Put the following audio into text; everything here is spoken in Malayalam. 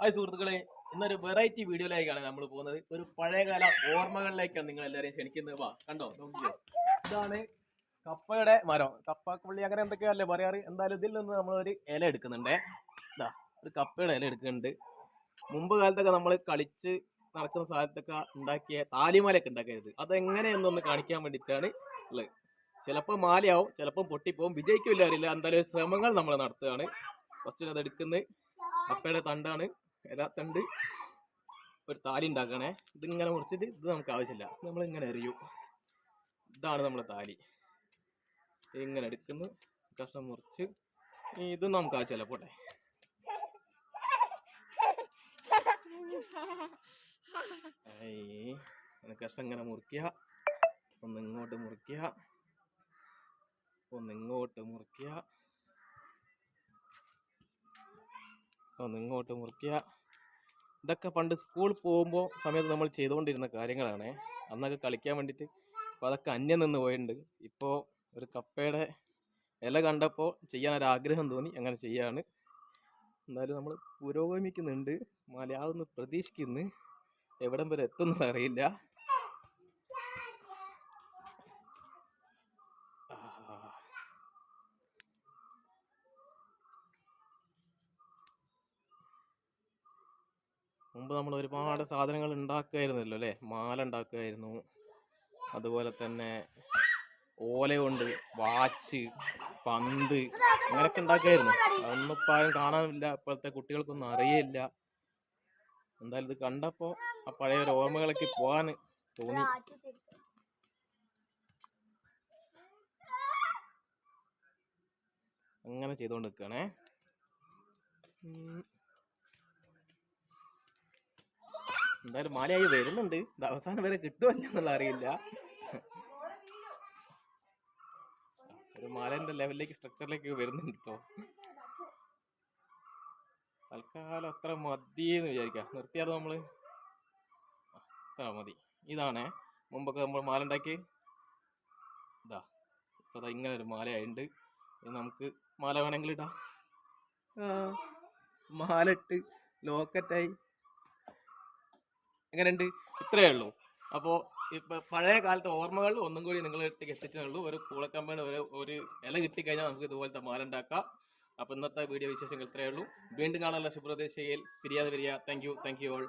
ഹായ് സുഹൃത്തുക്കളെ ഇന്നൊരു വെറൈറ്റി വീഡിയോയിലേക്കാണ് നമ്മൾ പോകുന്നത്. ഒരു പഴയകാല ഓർമ്മകളിലേക്കാണ് നിങ്ങൾ എല്ലാവരെയും ക്ഷണിക്കുന്നത്. വാ കണ്ടോ? നോക്കിയോ ഇതാണ് കപ്പയുടെ മരം. കപ്പാക്കുള്ളി അങ്ങനെ എന്തൊക്കെയല്ലേ പറയാറ്? എന്തായാലും ഇതിൽ നിന്ന് നമ്മൾ ഒരു ഇല എടുക്കുന്നുണ്ടേ. ഇതാ ഒരു കപ്പയുടെ ഇല എടുക്കുന്നുണ്ട്. മുമ്പ് കാലത്തൊക്കെ നമ്മൾ കളിച്ച് നടക്കുന്ന സ്ഥലത്തൊക്കെ ഉണ്ടാക്കിയ താലിമാലയൊക്കെ ഉണ്ടാക്കരുത് അതെങ്ങനെയെന്നൊന്ന് കാണിക്കാൻ വേണ്ടിയിട്ടാണ് ഉള്ളത്. ചിലപ്പോൾ മാലയാവും ചിലപ്പോൾ പൊട്ടിപ്പോവും. വിജയിക്കില്ല അറിയില്ല എന്തായാലും ശ്രമങ്ങൾ നമ്മൾ നടത്തുകയാണ്. ഫസ്റ്റ് അത് എടുക്കുന്നത് കപ്പയുടെ തണ്ടാണ്. ഇല തണ്ട്. ഒരു താലി ഉണ്ടാക്കണേ. ഇതിങ്ങനെ മുറിച്ചിട്ട് ഇത് നമുക്ക് ആവശ്യമില്ല. നമ്മൾ ഇങ്ങനെ എറിയൂ. ഇതാണ് നമ്മുടെ താലി. ഇങ്ങനെ എടുക്കുന്നു. കഷ്ണം മുറിച്ച്. ഇതും നമുക്ക് ആവശ്യമില്ല പോട്ടെ കഷ്ണം ഇങ്ങനെ മുറിക്കുക ഒന്ന് ഇങ്ങോട്ട് മുറിക്കുക ഒന്ന് ഇങ്ങോട്ട് മുറിക്കുക ഒന്ന് ഇങ്ങോട്ട് മുറിക്കുക ഇതൊക്കെ പണ്ട് സ്കൂളിൽ പോകുമ്പോൾ സമയത്ത് നമ്മൾ ചെയ്തുകൊണ്ടിരുന്ന കാര്യങ്ങളാണ്. അന്നൊക്കെ കളിക്കാൻ വേണ്ടിയിട്ട് അപ്പോൾ അതൊക്കെ അന്യം നിന്ന് പോയിട്ടുണ്ട്. ഇപ്പോൾ ഒരു കപ്പയുടെ ഇല കണ്ടപ്പോൾ ആഗ്രഹം തോന്നി. അങ്ങനെ ചെയ്യാണ്. എന്തായാലും നമ്മൾ പുരോഗമിക്കുന്നുണ്ട്. മലയാളം പ്രതീക്ഷിക്കുന്നു. എവിടം വരെ എത്തുന്നത് അറിയില്ല ആ. മുമ്പ് നമ്മൾ ഒരുപാട് സാധനങ്ങൾ ഉണ്ടാക്കുമായിരുന്നല്ലോ അല്ലേ? മാല ഉണ്ടാക്കുമായിരുന്നു അതുപോലെ തന്നെ ഓല കൊണ്ട് വാച്ച് പന്ത് അങ്ങനെയൊക്കെ ഉണ്ടാക്കുമായിരുന്നു അതൊന്നും ഇപ്പം ആരും കാണാനില്ല. ഇപ്പോഴത്തെ കുട്ടികൾക്കൊന്നും അറിയില്ല. എന്തായാലും ഇത് കണ്ടപ്പോൾ ആ പഴയ ഓർമ്മകളൊക്കെ പോകാൻ തോന്നി. അങ്ങനെ ചെയ്തുകൊണ്ട് നിൽക്കുകയാണേ എന്തായാലും മാലയായി വരുന്നുണ്ട്. അവസാനം വരെ കിട്ടുമല്ല എന്നുള്ള അറിയില്ല. ഒരു മാലേന്റെ ലെവലിലേക്ക് സ്ട്രക്ചറിലേക്ക് വരുന്നുണ്ട് കേട്ടോ തൽക്കാലം അത്ര മതിയെന്ന് വിചാരിക്കാം. നിർത്തിയാലോ നമ്മൾ? ആ, അത്ര മതി. ഇതാണേ മുമ്പൊക്കെ നമ്മൾ മാല ഉണ്ടാക്കി ഇതാ ഇപ്പൊ അതാ ഇങ്ങനെ ഒരു മാലയായിട്ടുണ്ട് ഇത് നമുക്ക് മാല വേണമെങ്കിൽ ഇടാം. മാല ഇട്ട് ലോക്കറ്റായി എങ്ങനെയുണ്ട്? ഇത്രയേ ഉള്ളൂ. അപ്പോൾ ഇപ്പൊ പഴയ കാലത്തെ ഓർമ്മകൾ ഒന്നും കൂടി അടുത്തേക്ക് എത്തിച്ചേ ഉള്ളൂ. ഒരു കൂളക്കമ്പനി ഒരു ഒരു ഇല കിട്ടിക്കഴിഞ്ഞാൽ നമുക്ക് ഇതുപോലത്തെ മാല ഉണ്ടാക്കാം. അപ്പോൾ ഇന്നത്തെ വീഡിയോ വിശേഷങ്ങൾ ഇത്രയേ ഉള്ളൂ. വീണ്ടും കാണാനുള്ള ശുഭ്രദേശയിൽ പിരിയാതെ പിരിയാ. Thank you thank you all